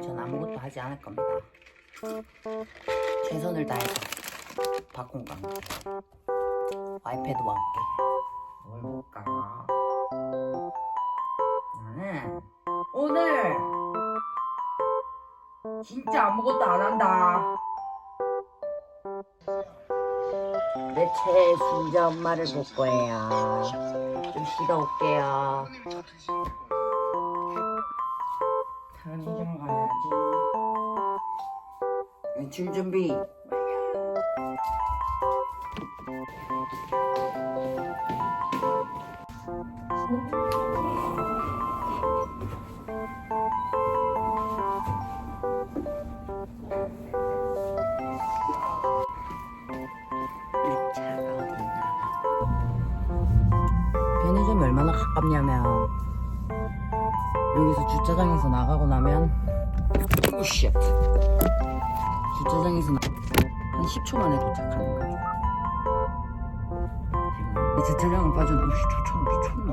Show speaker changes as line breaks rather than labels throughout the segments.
전 아무것도 하지 않을 겁니다. 최선을 다해서 겁니다. 아이패드와 함께. 뭘 볼까? 나는 오늘 진짜 아무것도 안 한다. 내 최애 순자 엄마를 볼 거예요. 좀 쉬다 올게요. 편의점 가야지. 외출 준비. 편의점이 얼마나 가깝냐면 여기서 주차장에서 나가고 나면 오쉣 주차장에서 나... 한 10초 만에 도착하는 거야. 지금 이 주차장을 빠져나오시 저차 미쳤나?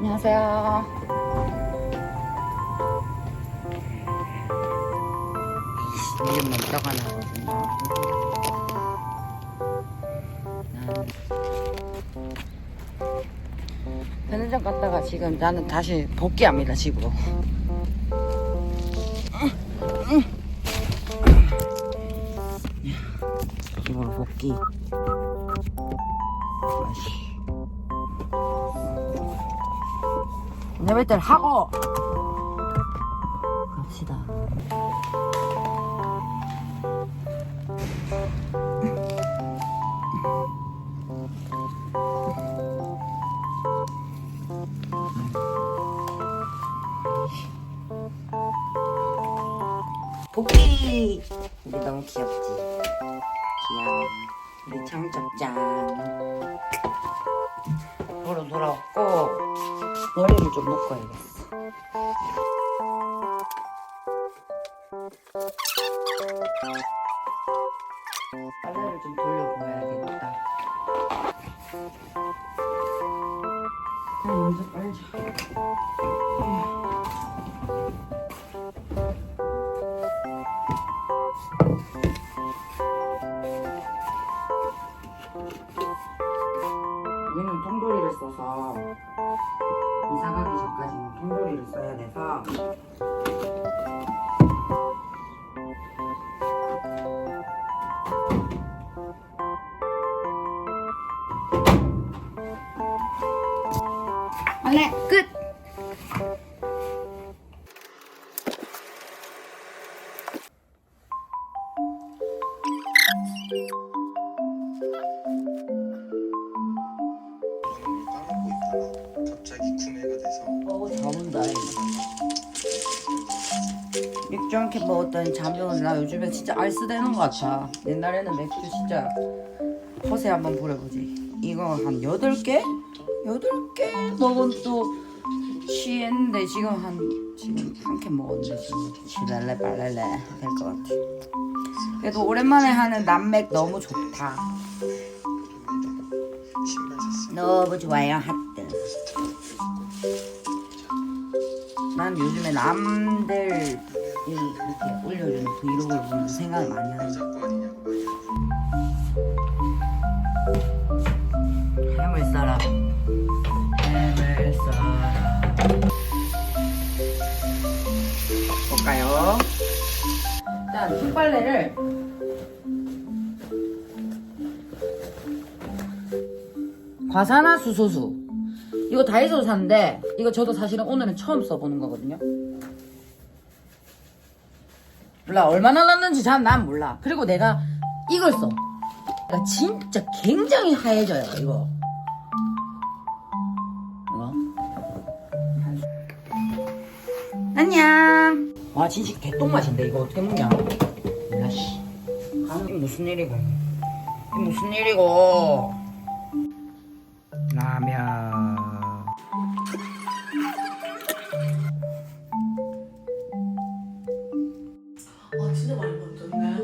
안녕하세요. 이름 먼저가 나거든요 편의점 갔다가 지금 나는 다시 복귀합니다 집으로. 집으로 복귀. 내배들 하고! 갑시다 복귀! 우리 너무 귀엽지? 귀여워. 우리 청첩장. 집으로 돌아왔고 머리를 좀 묶어야겠어 빨자 우리는 통조리를 써서 이사 가기 전까지는 통조리를 써야 돼서 빨래 끝! 맥주 한 캔 먹었더니 잠이 오네. 나 요즘에 진짜 알쓰대는 것 같아. 옛날에는 맥주 진짜 허세 한번 부려보지. 이거 한 8개? 8개 먹은 또 취했는데 지금 한 지금 한 캔 먹었는데 지금 지랄래 빨랄래 될 것 같아. 그래도 오랜만에 하는 남맥 너무 좋다. 너무 좋아요 하트 난 요즘에 남들 이렇게 올려주는 브이로그를 보면서 생각을 많이 하는 볼까요? 일단 흰빨래를 과산화 수소수. 이거 다이소로 샀는데 이거 저도 사실은 오늘은 처음 써보는 거거든요. 몰라 얼마나 넣는지 잘 난 몰라. 그리고 내가 이걸 써. 진짜 굉장히 하얘져요 이거 안녕. 와 진짜 개똥 맛인데 이거 어떻게 먹냐? 몰라 씨 이게 무슨 일이고. 이게 무슨 일이고. 라면.
아 진짜 많이 만졌네.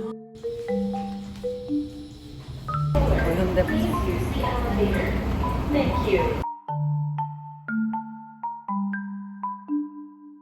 어, 현대